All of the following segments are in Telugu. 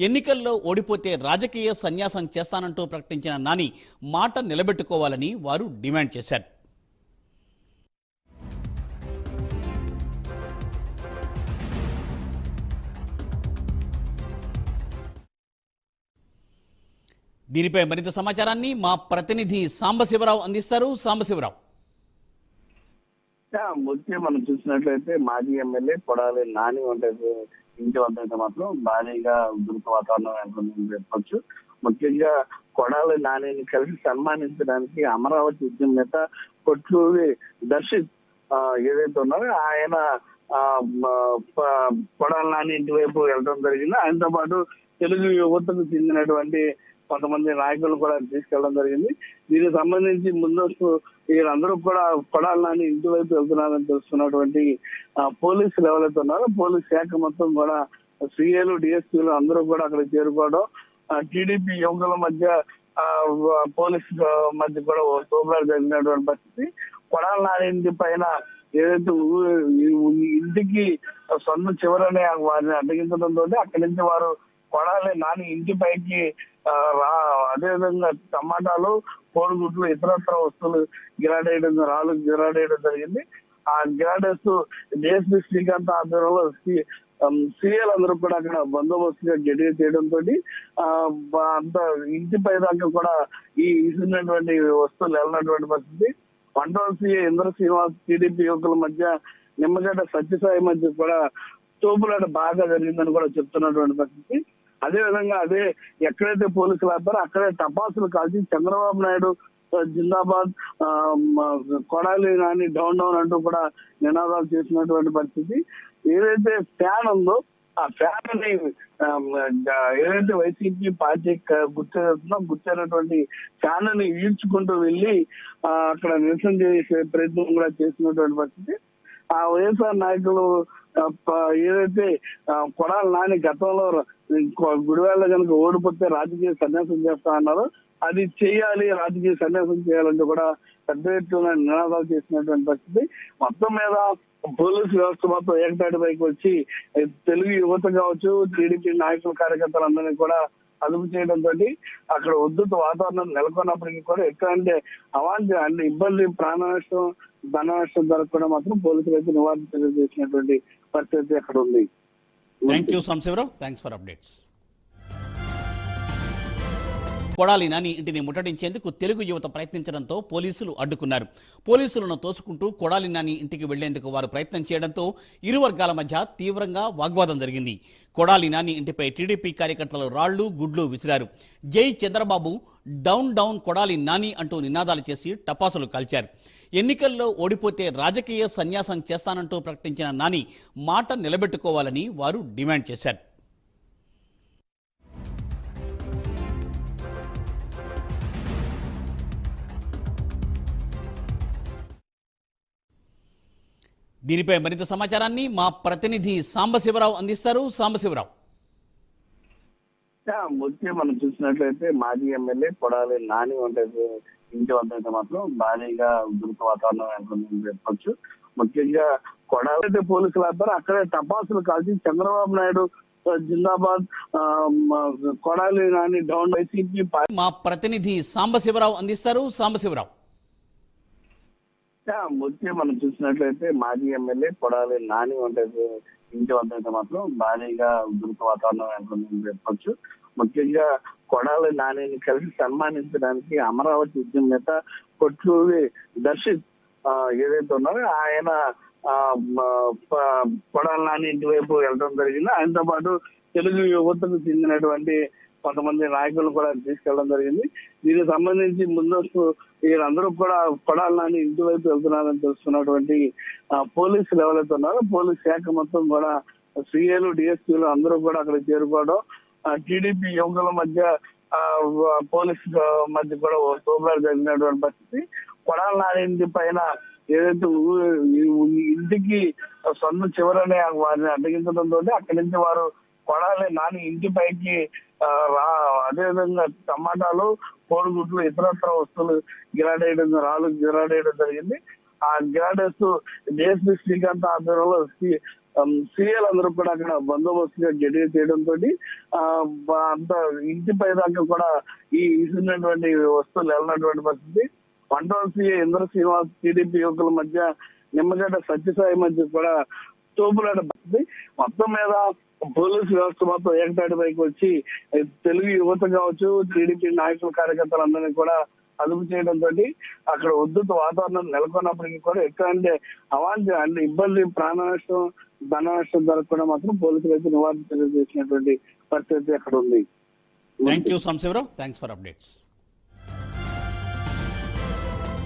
ఎన్నికల్లో ఓడిపోతే రాజకీయ సన్యాసం చేస్తానంటూ ప్రకటించిన నాని మాట నిలబెట్టుకోవాలని వారు డిమాండ్ చేశారు. దీనిపై మరింత సమాచారాన్ని మా ప్రతినిధి సాంబశివరావు అందిస్తారు. సాంబశివరావు. ముఖ్యం మనం చూసినట్లయితే మాజీ ఎమ్మెల్యే కొడాలి నాని ఉంటే ఇంటి వద్ద అయితే మాత్రం భారీగా ఉధృత వాతావరణం చెప్పొచ్చు. ముఖ్యంగా కొడాలి నానిని కలిసి సన్మానించడానికి అమరావతి ఉద్యమ నేత కొట్లూరి దర్శిత్ ఏదైతే ఉన్నారో ఆయన ఆ, కొడాలి నాని ఇంటి వైపు వెళ్ళడం జరిగింది. ఆయనతో పాటు తెలుగు యువతకు చెందినటువంటి కొంతమంది నాయకులు కూడా తీసుకెళ్ళడం జరిగింది. దీనికి సంబంధించి ముందస్తు వీళ్ళందరూ కూడా కొడాలని ఇంటి వైపు వెళ్తున్నారని తెలుస్తున్నటువంటి పోలీస్ పోలీసులు ఎవరైతే ఉన్నారో పోలీస్ శాఖ మొత్తం కూడా సిఏలు డిఎస్పీలు అందరూ కూడా అక్కడ చేరుకోవడం టీడీపీ యువకుల మధ్య ఆ, పోలీస్ మధ్య కూడా ఓ జరిగినటువంటి పరిస్థితి. కొడాల నాని ఇంటి పైన ఏదైతే ఊ- ఇంటికి సొంత చివరనే వారిని అడ్డగించడంతో అక్కడి నుంచి వారు కొడాలి నాని ఇంటి పైకి ఆ, రా అదేవిధంగా టమాటాలు కోడిగుడ్లు ఇతరత్ర వస్తువులు గిరాడేయడం రాళ్ళు గిరాడేయడం జరిగింది. ఆ గిరాడేస్తూ డిఎస్పీ శ్రీకాంత్ ఆధ్వర్యంలో సీఎల్ అందరూ కూడా అక్కడ బందోబస్తుగా గట్టిగా చేయడంతో అంత ఇంటి పై దాకా కూడా ఈ ఇసినటువంటి వస్తువులు వెళ్ళినటువంటి పరిస్థితి. వంటల సీఏ ఇంద్ర శ్రీనివాస్ టీడీపీ యువకుల మధ్య నిమ్మగడ్డ సత్యసాయి మధ్య కూడా తోపులాట బాగా జరిగిందని కూడా చెప్తున్నటువంటి పరిస్థితి. అదే విధంగా అదే ఎక్కడైతే పోలీసులు ఆపారో అక్కడే టపాసులు కాల్చి చంద్రబాబు నాయుడు జిందాబాద్ కొడాలి కానీ డౌన్ డౌన్ అంటూ కూడా నినాదాలు చేసినటువంటి పరిస్థితి. ఏదైతే ఫ్యాన్ ఉందో ఆ ఫ్యాన్ని ఏదైతే వైసీపీ పార్టీ గుర్తేస్తుందో గుర్తైనటువంటి ఫ్యాన్ని ఈడ్చుకుంటూ వెళ్ళి అక్కడ నిరసన చేసే ప్రయత్నం కూడా చేసినటువంటి పరిస్థితి. ఆ వైఎస్ఆర్ నాయకులు ఏదైతే కొడాల కొడాలి నాని గతంలో కొ- కనుక ఓడిపోతే రాజకీయ సన్యాసం చేస్తా అన్నారు. అది చేయాలి రాజకీయ సన్యాసం చేయాలంటే కూడా పెద్ద ఎత్తున నినాదాలు చేసినటువంటి పరిస్థితి. మొత్తం మీద పోలీసు వ్యవస్థ మొత్తం ఏకతాటి పైకి వచ్చి తెలుగు యువత కావచ్చు టీడీపీ నాయకుల కార్యకర్తలందరినీ కూడా అదుపు చేయడంతో అక్కడ ఉద్ధృత వాతావరణం నెలకొన్నప్పటికీ కూడా ఎట్లాంటి అవాంఛ అంటే ఇబ్బంది ప్రాణ నష్టం ధన నష్టం జరగకుండా మాత్రం పోలీసులు అయితే నివారణ చర్యలు చేసినటువంటి పరిస్థితి అక్కడ ఉంది? Thank you Sambasivarao thanks for updates Kodali Nani ఇంటిని ముట్టడించేందుకు తెలుగు యువత ప్రయత్నించడంతో పోలీసులు అడ్డుకున్నారు. పోలీసులను తోసుకుంటూ కొడాలి నాని ఇంటికి వెళ్ళేందుకు వారు ప్రయత్నం చేయడంతో ఇరు వర్గాల మధ్య తీవ్రంగా వాగ్వాదం జరిగింది. కొడాలి నాని ఇంటిపై టీడీపీ కార్యకర్తలు రాళ్ళు గుడ్లు విసిరారు. జై చంద్రబాబు డౌన్ డౌన్ కొడాలి నాని అంటూ నినాదాలు చేసి టపాసులు కాల్చారు. ఎన్నికల్లో ఓడిపోతే రాజకీయ సన్యాసం చేస్తానంటూ ప్రకటించిన నాని మాట నిలబెట్టుకోవాలని వారు డిమాండ్ చేశారు. దీనిపై మరింత సమాచారాన్ని మా ప్రతినిధి సాంబశివరావు అందిస్తారు. సాంబశివరావు. ముఖ్యం మనం చూసినట్లయితే మాజీ ఎమ్మెల్యే కొడాలి నాని ఉంటే ఇంటి వద్ద అయితే మాత్రం భారీగా ఉధృత వాతావరణం చెప్పొచ్చు. ముఖ్యంగా కొడాలి అయితే పోలీసులు ఆపారో. అక్కడే టపాసులు కాల్చి చంద్రబాబు నాయుడు జిందాబాద్ కొడాలి నాని డౌన్ వైసీపీ మా ప్రతినిధి సాంబశివరావు అందిస్తారు. సాంబశివరావు. ముఖ్యం మనం చూసినట్లయితే మాజీ ఎమ్మెల్యే కొడాలి నాని వంటి ఇంటి వద్ద అయితే మాత్రం భారీగా ఉధృత వాతావరణం నెలకొందని చెప్పొచ్చు. ముఖ్యంగా కొడాలి నానిని కలిసి సన్మానించడానికి అమరావతి ఉద్యమ నేత కొట్లూరి దర్శిత్ ఏదైతే ఉన్నారో ఆయన ఆ, కొడాలి నాని ఇంటి వైపు వెళ్ళడం జరిగింది. ఆయనతో పాటు తెలుగు యువతకు చెందినటువంటి కొంతమంది నాయకులు కూడా తీసుకెళ్ళడం జరిగింది. దీనికి సంబంధించి ముందస్తు వీళ్ళందరూ కూడా పడాలని ఇంటి వైపు వెళ్తున్నారని తెలుస్తున్నటువంటి పోలీసులు ఎవరైతే ఉన్నారో పోలీస్ శాఖ మొత్తం కూడా సిఏలు డిఎస్పీలు అందరూ కూడా అక్కడ చేరుకోవడం టీడీపీ యువకుల మధ్య ఆ, పోలీస్ మధ్య కూడా ఓ జరిగినటువంటి పరిస్థితి. కొడాల నాని పైన ఏదైతే ఊ- ఇంటికి సొంత చివరనే వారిని అడ్డగించడంతో అక్కడి నుంచి వారు పడాలి. నాని ఇంటి పైకి రా అదేవిధంగా టమాటాలు కోడిగుడ్లు ఇతరత్ర వస్తువులు గిరాడేయడం రాళ్ళు గిరాడేయడం జరిగింది. ఆ గిరాడేస్తూ డిఎస్పీ శ్రీకాంత్ ఆధ్వర్యంలో సీఎల్ అందరూ కూడా అక్కడ బందోబస్తుగా గట్టిగా చేయడంతో అంత ఇంటి పై దాకా కూడా ఈ ఇసినటువంటి వస్తువులు వెళ్ళినటువంటి పరిస్థితి. వంట సీఏ ఇంద్ర శ్రీనివాస్ టీడీపీ యువకుల మధ్య నిమ్మగడ్డ సత్యసాయి మధ్య కూడా తోపులాట పరిస్థితి. మొత్తం మీద పోలీసు వ్యవస్థ మొత్తం ఏకతాటి పైకి వచ్చి తెలుగు యువత కావచ్చు టీడీపీ నాయకుల కార్యకర్తలందరినీ కూడా అదుపు చేయడంతో అక్కడ ఉద్ధృత వాతావరణం నెలకొన్నప్పటికీ కూడా ఎటువంటి అంటే అవాంఛ అంటే ఇబ్బంది ప్రాణ నష్టం ధన నష్టం జరగకుండా మాత్రం పోలీసులు అయితే నివారణ చర్యలు చేసినటువంటి పరిస్థితి అక్కడ ఉంది. Thank you Samsivarao thanks for updates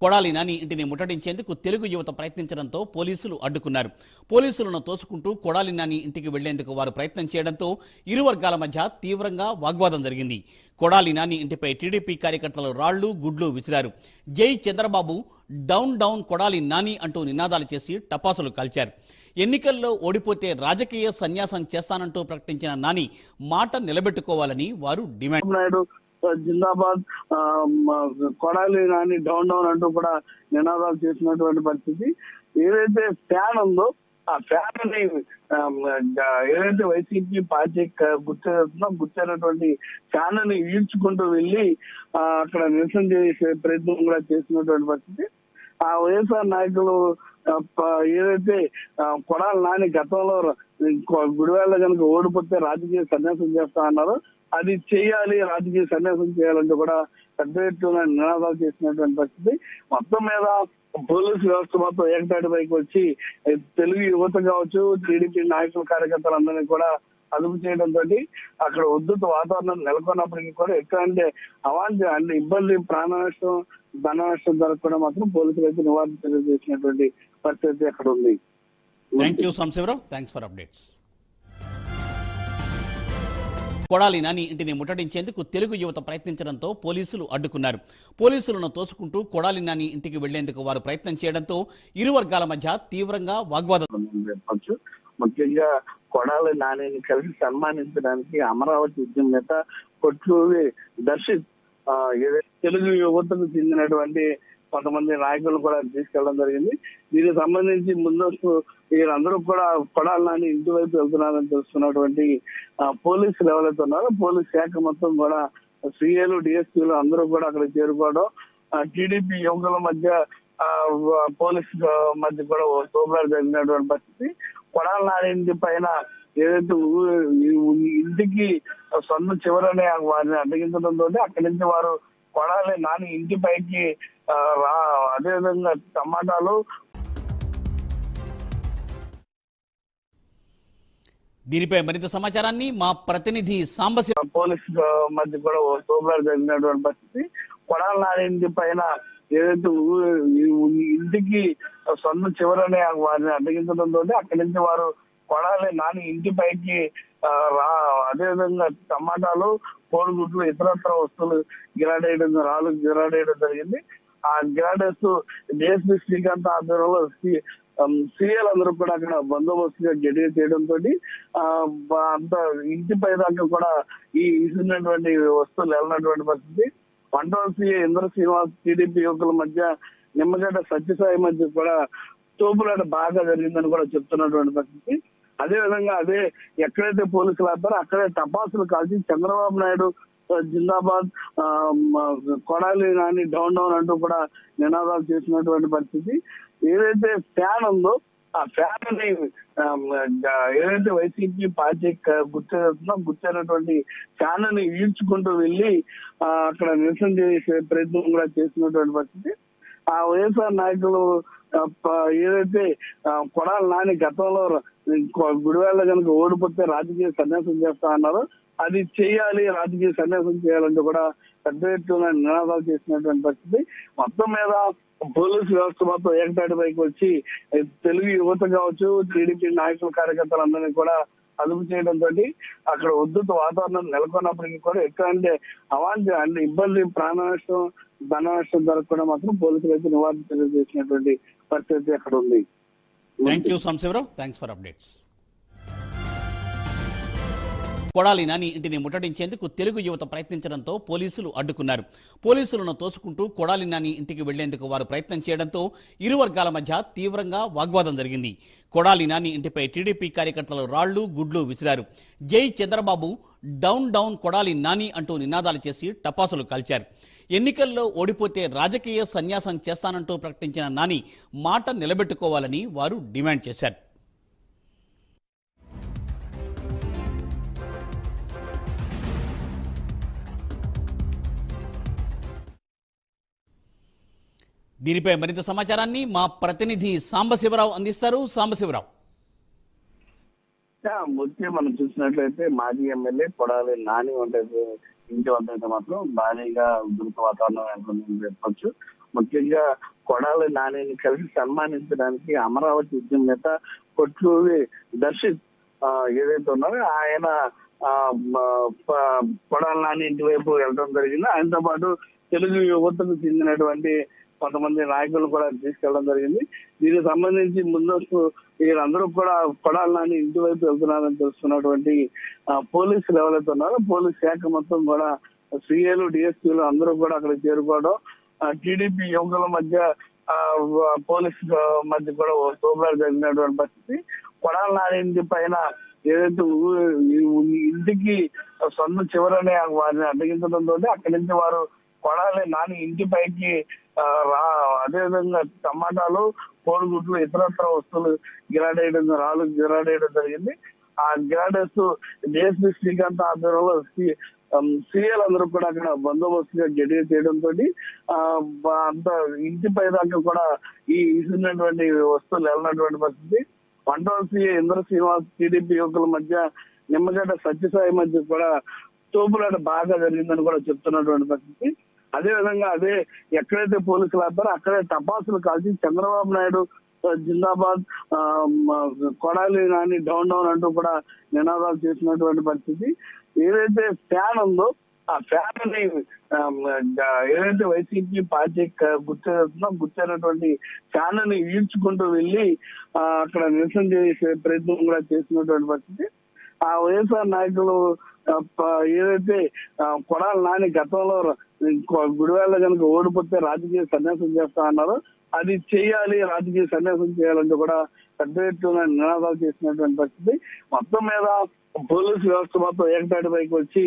Kodali Nani ఇంటిని ముట్టడించేందుకు తెలుగు యువత ప్రయత్నించడంతో పోలీసులు అడ్డుకున్నారు. పోలీసులను తోసుకుంటూ కొడాలి నాని ఇంటికి వెళ్ళేందుకు వారు ప్రయత్నం చేయడంతో ఇరు వర్గాల మధ్య తీవ్రంగా వాగ్వాదం జరిగింది. కొడాలి నాని ఇంటిపై టీడీపీ కార్యకర్తలు రాళ్ళు గుడ్లు విసిరారు. జై చంద్రబాబు డౌన్ డౌన్ కొడాలి నాని అంటూ నినాదాలు చేసి టపాసులు కాల్చారు. ఎన్నికల్లో ఓడిపోతే రాజకీయ సన్యాసం చేస్తానంటూ ప్రకటించిన నాని మాట నిలబెట్టుకోవాలని వారు డిమాండ్ జిందాబాద్ కొడాలి నాని డౌన్ డౌన్ అంటూ కూడా నినాదాలు చేసినటువంటి పరిస్థితి. ఏదైతే ఫ్యాన్ ఉందో ఆ ఫ్యాన్ని ఏదైతే వైసీపీ పార్టీ గుర్తేస్తున్నా గుర్తైనటువంటి ఫ్యాన్ని ఈడ్చుకుంటూ వెళ్ళి అక్కడ నిరసన చేసే ప్రయత్నం కూడా చేసినటువంటి పరిస్థితి. ఆ వైఎస్ఆర్ నాయకులు ఏదైతే కొడాలి నాని గతంలో కొ- గుడివాళ్ళ కనుక ఓడిపోతే రాజకీయ సన్యాసం చేస్తా అన్నారు. అది చేయాలి రాజకీయ సన్యాసం చేయాలంటే కూడా పెద్ద ఎత్తున నినాదాలు చేసినటువంటి పరిస్థితి. మొత్తం మీద పోలీసు వ్యవస్థ మొత్తం ఏకతాటి పైకి వచ్చి తెలుగు యువత కావచ్చు టీడీపీ నాయకుల కార్యకర్తలందరినీ కూడా అదుపు చేయడంతో అక్కడ ఉద్ధృత వాతావరణం నెలకొన్నప్పటికీ కూడా ఎక్కడ అంటే అవాంఛ అంటే ఇబ్బంది ప్రాణ నష్టం ధన నష్టం జరగకుండా మాత్రం పోలీసులు అయితే నివారణ చర్యలు చేసినటువంటి పరిస్థితి అక్కడ ఉంది. Thank you Samsivarao thanks for updates Kodali Nani ఇంటిని ముట్టడించేందుకు తెలుగు యువత ప్రయత్నించడంతో పోలీసులు అడ్డుకున్నారు. పోలీసులను తోసుకుంటూ కొడాలి నాని ఇంటికి వెళ్ళేందుకు వారు ప్రయత్నం చేయడంతో ఇరు వర్గాల మధ్య తీవ్రంగా వాగ్వాదం. ముఖ్యంగా కొడాలి నానిని కలిసి సన్మానించడానికి అమరావతి ఉద్యమ నేత కొట్లూరి దర్శిత్ తెలుగు యువతకు చెందినటువంటి కొంతమంది నాయకులు కూడా తీసుకెళ్ళడం జరిగింది. దీనికి సంబంధించి ముందస్తు వీళ్ళందరూ కూడా పడాలని నాని ఇంటి వైపు వెళ్తున్నారని తెలుస్తున్నటువంటి ఆ, పోలీసులు ఎవరైతే ఉన్నారో పోలీస్ శాఖ మొత్తం కూడా సిఏలు డిఎస్పీలు అందరూ కూడా అక్కడ చేరుకోవడం టీడీపీ యువకుల మధ్య ఆ, పోలీస్ మధ్య కూడా ఓ జరిగినటువంటి పరిస్థితి. కొడాల నారాయణ పైన ఏదైతే ఊ- ఇంటికి సొంత చివరనే వారిని అడ్డగించడంతో అక్కడి నుంచి వారు కొడాలి నాని ఇంటి పైకి రా అదేవిధంగా టమాటాలు. దీనిపై మరింత సమాచారాన్ని మా ప్రతినిధి సాంబశివ పోలీస్ మధ్య కూడా తోపులాట జరిగినటువంటి పరిస్థితి. కొడాల నారాయణ పైన ఏదైతే ఇంటికి సొంత చివరనే వారిని అడ్డగించడంతో అక్కడి నుంచి వారు కొడాలి నాని ఇంటి పైకి ఆ, రా అదేవిధంగా టమాటాలు కోడిగుడ్లు ఇతరత్ర వస్తువులు గిరాడేయడం రాళ్ళు గిరాడేయడం జరిగింది. ఆ గిరాడేస్తూ డిఎస్పీ శ్రీకాంత్ ఆధ్వర్యంలో సీఎల్ అందరూ కూడా అక్కడ బందోబస్తుగా గడియ చేయడంతో అంత ఇంటి పై దాకా కూడా ఈ ఇసినటువంటి వస్తువులు వెళ్ళినటువంటి పరిస్థితి. వంట సీఏ ఇంద్ర శ్రీనివాస్ టీడీపీ యువకుల మధ్య నిమ్మగడ్డ సత్యసాయి మధ్య కూడా తోపులాట బాగా జరిగిందని కూడా చెప్తున్నటువంటి పరిస్థితి. అదే విధంగా అదే ఎక్కడైతే పోలీసులు ఆపారో అక్కడే టపాసులు కాల్చి చంద్రబాబు నాయుడు జిందాబాద్ ఆ, కొడాలి నాని డౌన్ డౌన్ అంటూ కూడా నినాదాలు చేసినటువంటి పరిస్థితి. ఏదైతే ఫ్యాన్ ఉందో ఆ ఫ్యాన్ని ఏదైతే వైసీపీ పార్టీ గుర్తేస్తున్నా గుర్తైనటువంటి ఫ్యాన్ని ఈడ్చుకుంటూ వెళ్ళి అక్కడ నిరసన చేసే ప్రయత్నం కూడా చేసినటువంటి పరిస్థితి. ఆ వైఎస్ఆర్ నాయకులు ఏదైతే కొడాలి నాని గతంలో గుడివేళ కనుక ఓడిపోతే రాజకీయ సన్యాసం చేస్తా అన్నారు. అది చేయాలి రాజకీయ సన్యాసం చేయాలంటే కూడా పెద్ద ఎత్తున నినాదాలు చేసినటువంటి పరిస్థితి. మొత్తం మీద పోలీసు వ్యవస్థ మొత్తం ఏకతాటి పైకి వచ్చి తెలుగు యువత కావచ్చు టీడీపీ నాయకుల కార్యకర్తలందరినీ కూడా అదుపు చేయడంతో అక్కడ ఉద్ధృత వాతావరణం నెలకొన్నప్పటికీ కూడా ఎక్కడ అంటే అవాంఛ అంటే ఇబ్బంది ప్రాణ నష్టం ధన నష్టం జరగకుండా మాత్రం పోలీసులు అయితే నివారణ చర్యలు చేసినటువంటి పరిస్థితి అక్కడ ఉంది. Thank you Sambasivarao thanks for updates Kodali Nani ఇంటిని ముట్టడించేందుకు తెలుగు యువత ప్రయత్నించడంతో పోలీసులు అడ్డుకున్నారు. పోలీసులను తోసుకుంటూ కొడాలి నాని ఇంటికి వెళ్ళేందుకు వారు ప్రయత్నం చేయడంతో ఇరు వర్గాల మధ్య తీవ్రంగా వాగ్వాదం జరిగింది. కొడాలి నాని ఇంటిపై టీడీపీ కార్యకర్తలు రాళ్ళు గుడ్లు విసిరారు. జై చంద్రబాబు డౌన్ డౌన్ కొడాలి నాని అంటూ నినాదాలు చేసి టపాసులు కాల్చారు. ఎన్నికల్లో ఓడిపోతే రాజకీయ సన్యాసం చేస్తానంటూ ప్రకటించిన నాని మాట నిలబెట్టుకోవాలని వారు డిమాండ్ చేశారు. దీనిపై మరింత సమాచారాన్ని మా ప్రతినిధి సాంబశివరావు అందిస్తారు. సాంబశివరావు. ముఖ్యం మనం చూసినట్లయితే మాజీ ఎమ్మెల్యే కొడాలి నాని వంటి ఇంటి వద్ద అయితే మాత్రం భారీగా ఉధృత వాతావరణం ఏర్పడిందని చెప్పొచ్చు. ముఖ్యంగా కొడాలి నానిని కలిసి సన్మానించడానికి అమరావతి ఉద్యమ నేత కొట్లూరి దర్శిత్ ఏదైతే ఉన్నారో ఆయన ఆ, కొడాలి నాని ఇంటి వైపు వెళ్ళడం జరిగింది. ఆయనతో పాటు తెలుగు యువతకు చెందినటువంటి కొంతమంది నాయకులు కూడా తీసుకెళ్ళడం జరిగింది. దీనికి సంబంధించి ముందస్తు వీళ్ళందరూ కూడా కొడాలని ఇంటి వైపు వెళ్తున్నారని తెలుస్తున్నటువంటి పోలీసులు ఎవరైతే ఉన్నారో పోలీస్ శాఖ మొత్తం కూడా సిఏలు డిఎస్పీలు అందరూ కూడా అక్కడ చేరుకోవడం టీడీపీ యువకుల మధ్య ఆ, పోలీస్ మధ్య కూడా ఓ జరిగినటువంటి పరిస్థితి. కొడాల నాని పైన ఏదైతే ఇంటికి సొంత చివరనే వారిని అడ్డగించడంతో అక్కడి నుంచి వారు కొడాలి నాని ఇంటి పైకి రా అదేవిధంగా టమాటాలు కోడిగుడ్లు ఇతరత్ర వస్తువులు గిరాడేయడం రాళ్ళు గిరాడేయడం జరిగింది. ఆ గిరాడేస్తూ డిఎస్పీ శ్రీకాంత్ ఆధ్వర్యంలో సీఎల్ అందరూ కూడా అక్కడ బందోబస్తుగా గడియ చేయడంతో అంత ఇంటి పై దాకా కూడా ఈ ఇసినటువంటి వస్తువులు వెళ్ళినటువంటి పరిస్థితి. వంటవల్ సీఏ ఇంద్ర శ్రీనివాస్ టీడీపీ యువకుల మధ్య నిమ్మగడ్డ సత్యసాయి మధ్య కూడా తోపులాట బాగా జరిగిందని కూడా చెప్తున్నటువంటి పరిస్థితి. అదే విధంగా అదే ఎక్కడైతే పోలీసులు ఆపారో అక్కడే టపాసులు కాల్చి చంద్రబాబు నాయుడు జిందాబాద్ కొడాలి నాని డౌన్ డౌన్ అంటూ కూడా నినాదాలు చేసినటువంటి పరిస్థితి. ఏదైతే ఫ్యాన్ ఉందో ఆ ఫ్యాన్ని ఏదైతే వైసీపీ పార్టీ క- గుర్తైనటువంటి ఫ్యాన్ని ఈడ్చుకుంటూ వెళ్ళి అక్కడ నిరసన చేసే ప్రయత్నం కూడా చేసినటువంటి పరిస్థితి. ఆ వైఎస్ఆర్ నాయకులు ఏదైతే కొడాల కొడాలి నాని గతంలో గుడివేళ్ళ కనుక ఓడిపోతే రాజకీయ సన్యాసం చేస్తా అన్నారు అది చేయాలి రాజకీయ సన్యాసం చేయాలంటే కూడా పెద్ద ఎత్తున నినాదాలు చేసినటువంటి పరిస్థితి. మొత్తం మీద పోలీసు వ్యవస్థ మొత్తం ఏకతాటి పైకి వచ్చి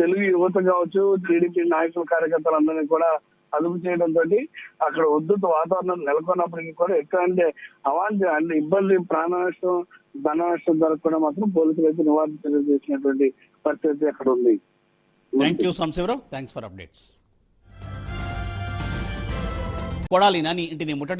తెలుగు యువత కావచ్చు టీడీపీ నాయకుల కార్యకర్తలు అందరినీ కూడా అదుపు చేయడం తోటి అక్కడ ఉద్ధృత వాతావరణం నెలకొన్నప్పటికీ కూడా ఎక్కడంటే అవాంఛ అంటే ఇబ్బంది ప్రాణ నష్టం ధన నష్టం జరగకుండా మాత్రం పోలీసులు అయితే నివారణ చర్యలు చేసినటువంటి పరిస్థితి అక్కడ ఉంది. Thank you Samsivarao thanks for updates Kodali Nani ఇంటిని ముట్టడి